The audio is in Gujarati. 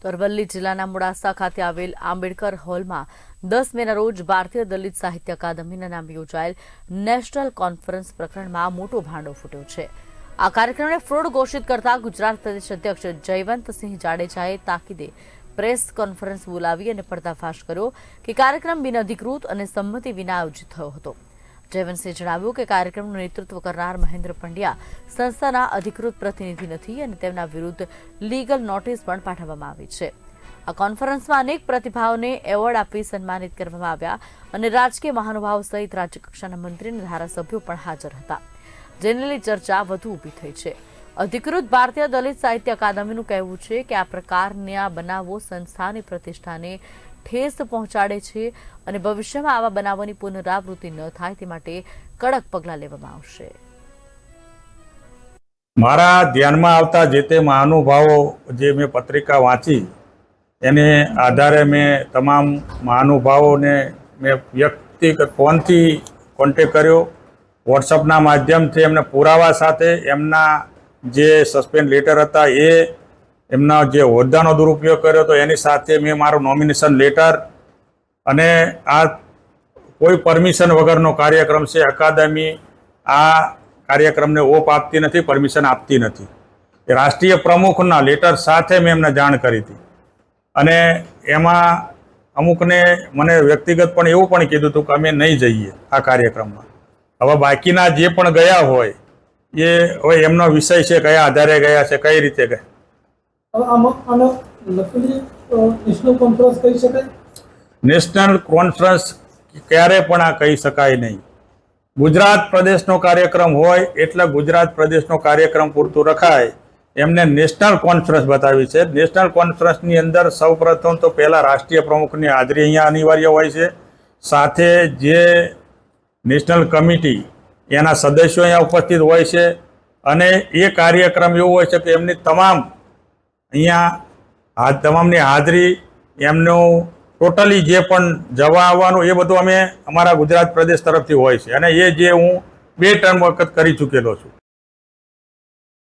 તો અરવલ્લી જિલ્લાના મોડાસા ખાતે આવેલ આંબેડકર હોલમાં દસ મેના રોજ ભારતીય દલિત સાહિત્ય અકાદમીના નામે યોજાયેલ નેશનલ કોન્ફરન્સ પ્રકરણમાં મોટો ભાંડો ફૂટ્યો છે. આ કાર્યક્રમને ફ્રોડ ઘોષિત કરતા ગુજરાત પ્રદેશ અધ્યક્ષ જયવંતસિંહ જાડેજાએ તાકીદે પ્રેસ કોન્ફરન્સ બોલાવી અને પર્દાફાશ કર્યો કે કાર્યક્રમ બિનઅધિકૃત અને સંમતિ વિના આયોજિત થયો હતો. જયવંતસિંહે જણાવ્યું કે કાર્યક્રમનું નેતૃત્વ કરનાર મહેન્દ્ર પંડ્યા સંસ્થાના અધિકૃત પ્રતિનિધિ નથી અને તેમના વિરુદ્ધ લીગલ નોટિસ પણ પાઠવવામાં આવી છે. આ કોન્ફરન્સમાં અનેક પ્રતિભાઓને એવોર્ડ આપી સન્માનિત કરવામાં આવ્યા અને રાજકીય મહાનુભાવ સહિત રાજ્યકક્ષાના મંત્રી અને ધારાસભ્યો પણ હાજર હતા. જેને ચર્ચા વધુ ઊભી થઈ છે. અધિકૃત ભારતીય દલિત સાહિત્ય અકાદમીનું કહેવું છે કે આ પ્રકારના બનાવો સંસ્થાની પ્રતિષ્ઠાને ઠેસ પહોંચાડે છે અને ભવિષ્યમાં આવા બનાવોની પુનરાવૃત્તિ ન થાય તે માટે કડક પગલાં લેવામાં આવશે. મારા ધ્યાનમાં આવતા જે તે મહાનુભાવો જે મેં પત્રિકા વાંચી, એને આધારે મેં તમામ મહાનુભાવોને મેં વ્યક્તિગત ફોનથી કોન્ટેક કર્યો. વોટ્સઅપના માધ્યમથી એમને પુરાવા સાથે એમના જે સસ્પેન્ડ લેટર હતા એ એમના જે હોદ્દાનો દુરુપયોગ કર્યો હતો, એની સાથે મેં મારું નોમિનેશન લેટર અને આ કોઈ પરમિશન વગરનો કાર્યક્રમ છે, અકાદમી આ કાર્યક્રમને ઓપ આપતી નથી પરમિશન આપતી નથી. એ રાષ્ટ્રીય પ્રમુખના લેટર સાથે મેં એમને જાણ કરી હતી. અને એમાં અમુકને મને વ્યક્તિગત પણ એવું પણ કીધું હતું કે અમે નહીં જઈએ આ કાર્યક્રમમાં. હવે બાકીના જે પણ ગયા હોય, એ હવે એમનો વિષય છે, કયા આધારે ગયા છે, કઈ રીતે ગયા? નેશનલ કોન્ફરન્સ ક્યારે પણ આ કહી શકાય નહીં. ગુજરાત પ્રદેશનો કાર્યક્રમ હોય એટલે ગુજરાત પ્રદેશનો કાર્યક્રમ પૂરતું રખાય. એમને નેશનલ કોન્ફરન્સ બતાવી છે. નેશનલ કોન્ફરન્સની અંદર સૌપ્રથમ તો પહેલાં રાષ્ટ્રીય પ્રમુખની હાજરી અહીંયા અનિવાર્ય હોય છે. સાથે જે નેશનલ કમિટી એના સદસ્યો અહીંયા ઉપસ્થિત હોય છે. અને એ કાર્યક્રમ એવો હોય છે કે એમની તમામ અહીંયા તમામની હાજરી, એમનું ટોટલી જે પણ જવા આવવાનું એ બધું અમે અમારા ગુજરાત પ્રદેશ તરફથી હોય છે. અને એ જે હું બે ટર્ન વખત કરી ચૂકેલો છું.